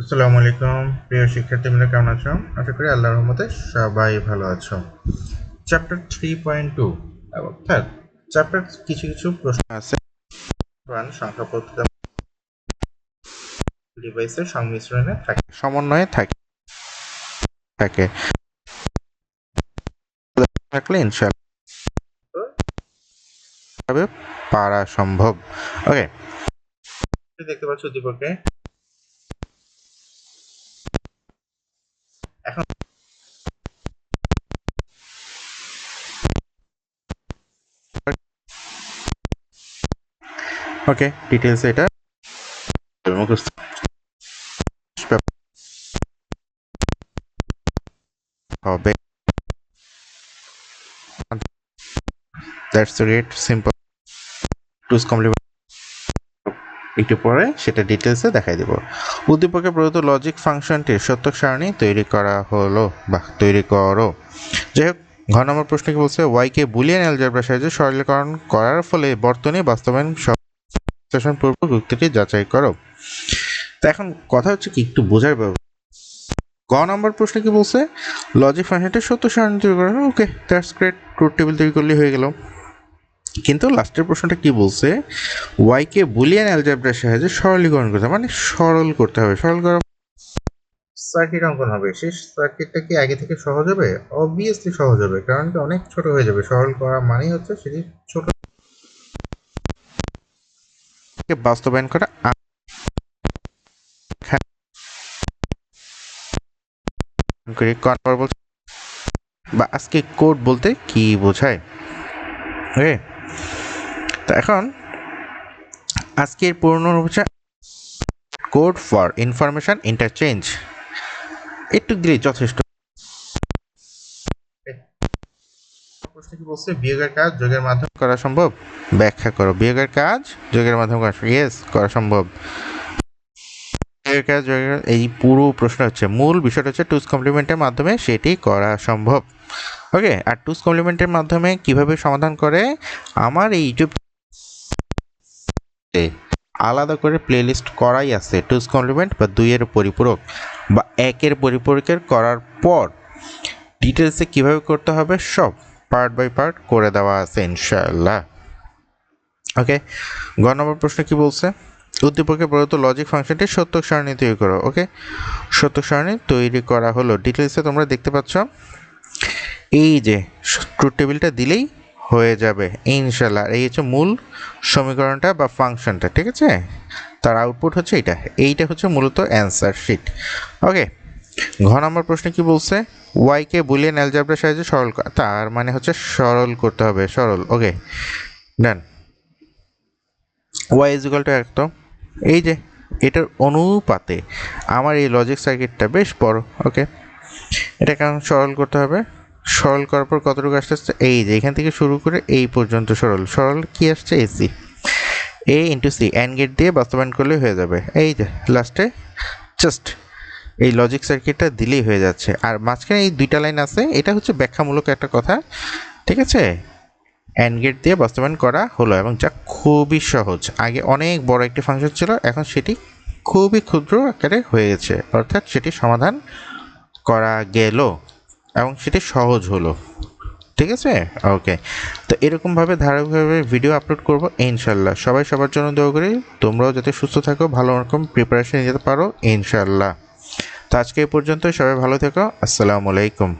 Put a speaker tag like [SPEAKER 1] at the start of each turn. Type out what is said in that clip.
[SPEAKER 1] আসসালামু আলাইকুম প্রিয় শিক্ষার্থীবৃন্দ কেমন আছো? আশা করি আল্লাহর রহমতে সবাই ভালো আছো। চ্যাপ্টার থ্রি পয়েন্ট টু অর্থাৎ চ্যাপ্টার কিছু কিছু প্রশ্ন আছে। সংখ্যা পদ্ধতি ডিভাইসের সংমিশ্রণে থাকে। সমন্বয়ে থাকে। থাকে। থাকলে ইনশাআল্লাহ পারা সম্ভব। ওকে দেখতে পাচ্ছ দীপকে ওকে ডিটেলস এটা। মুখস্থ হবে that's rate simple two's complement একটু পরে সেটা ডিটেলসে দেখাই দেব। উদ্দীপকে প্রদত্ত লজিক ফাংশনটির সত্যক সারণী তৈরি করা হলো। বা তৈরি করো। যাই হোক ঘ নম্বর প্রশ্ন কি বলছে? ওয়াইকে বুলিয়ান অ্যালজেব্রা সাহায্যে সরলীকরণ করার ফলে বর্তনী বাস্তবায়ন বিশ্লেষণ পূর্বক উক্তিটি যাচাই করো। তো এখন কথা হচ্ছে কি, একটু বোঝার ব্যাপার। গ নম্বর প্রশ্ন কি বলছে? লজিক ফাংশনটা সত্য সারণী তৈরি করা okay that's great truth table তৈরি করলেই হয়ে গেল। কিন্তু লাস্টের প্রশ্নটা কি বলছে? ওয়াইকে বুলিয়ান অ্যালজেব্রার সাহায্যে সরলীকরণ করতে হবে মানে সরল করতে হবে। সরল করা সার্কিট অঙ্কন হবে। শেষ সার্কিটটা কি আগে থেকে সহজ হবে? অবভিয়াসলি সহজ হবে কারণ কি অনেক ছোট হয়ে যাবে। সরল করা মানেই হচ্ছে সেটি ছোট। বাস্তবায়ন করা? করি বা আজকে কোড বলতে কি বোঝায়? ওকে তো এখন আজকের পূর্ণ হচ্ছে কোড ফর ইনফরমেশন ইন্টারচেঞ্জ। একটু দিলেই যথেষ্ট। প্রশ্ন কি বলছে? বিয়োগের কাজ যোগের মাধ্যমে করা সম্ভব? ব্যাখ্যা করো। বিয়োগের কাজ যোগের মাধ্যমে করা ইয়েস করা সম্ভব। বিয়োগের কাজ যোগের এই পুরো প্রশ্ন হচ্ছে মূল বিষয়টা হচ্ছে টুস কমপ্লিমেন্টের মাধ্যমে সেটি করা সম্ভব। ওকে আর টুস কমপ্লিমেন্টের মাধ্যমে কীভাবে সমাধান করে? আমার এই ইউটিউব আলাদা করে প্লেলিস্ট করাই আছে টুস কমপ্লিমেন্ট বা দুইয়ের পরিপূরক বা একের পরিপূরকের করার পর ডিটেলসে কীভাবে করতে হবে সব পার্ট বাই পার্ট করে দেওয়া আছে ইনশাআল্লাহ। ওকে গ নম্বর প্রশ্ন কি বলছে? উদ্দীপকে প্রদত্ত লজিক ফাংশনটি সত্য সারণী তৈরি করো ওকে সত্য সারণী তৈরি করা হলো। ডিটেলসে তোমরা দেখতে পাচ্ছ, এই যে ট্রুথ টেবিলটা দিলেই হয়ে যাবে ইনশাল্লাহ এই হচ্ছে মূল সমীকরণটা বা ফাংশনটা, ঠিক আছে? তার আউটপুট হচ্ছে এইটা। এইটা হচ্ছে মূলত অ্যান্সার শিট ওকে ঘ নম্বর প্রশ্নে কি বলছে? ওয়াইকে বুলিয়ান অ্যালজাবরার সাহায্যে সরল তার মানে হচ্ছে সরল করতে হবে, সরল। Okay done Y is equal to এক তো। এই যে, এটার অনুপাতে আমার এই লজিক সার্কিটটা বেশ বড়। ওকে এটা কেমন সরল করতে হবে? সরল করার পর কতটুকু আসতে আসছে এই যে, এখান থেকে শুরু করে এই পর্যন্ত সরল। সরল কি আসছে? AC A into C and gate দিয়ে বাস্তবায়ন করলে হয়ে যাবে। এই যে লাস্টে জাস্ট এই লজিক সার্কিটটা দিলেই হয়ে যাচ্ছে। আর মাঝখানে এই দুইটা লাইন আছে, এটা হচ্ছে ব্যাখ্যামূলক একটা কথা, ঠিক আছে? অ্যান্ড গেট দিয়ে বাস্তবায়ন করা হলো এবং যা খুবই সহজ। আগে অনেক বড় একটি ফাংশন ছিল, এখন সেটি খুবই ক্ষুদ্র আকারে হয়ে গেছে। অর্থাৎ সেটি সমাধান করা গেল। এবং সেটি সহজ হলো। ঠিক আছে? ওকে তো এরকমভাবে ধারাবাহিকভাবে ভিডিও আপলোড করব, ইনশাল্লাহ। সবাই সবার জন্য দোয়া করি, তোমরাও যাতে সুস্থ থাকো, ভালো রকম প্রিপারেশন নিতে পারো, ইনশাল্লাহ। তো আজকে এই পর্যন্ত সবাই ভালো থেকো, আসসালামু আলাইকুম।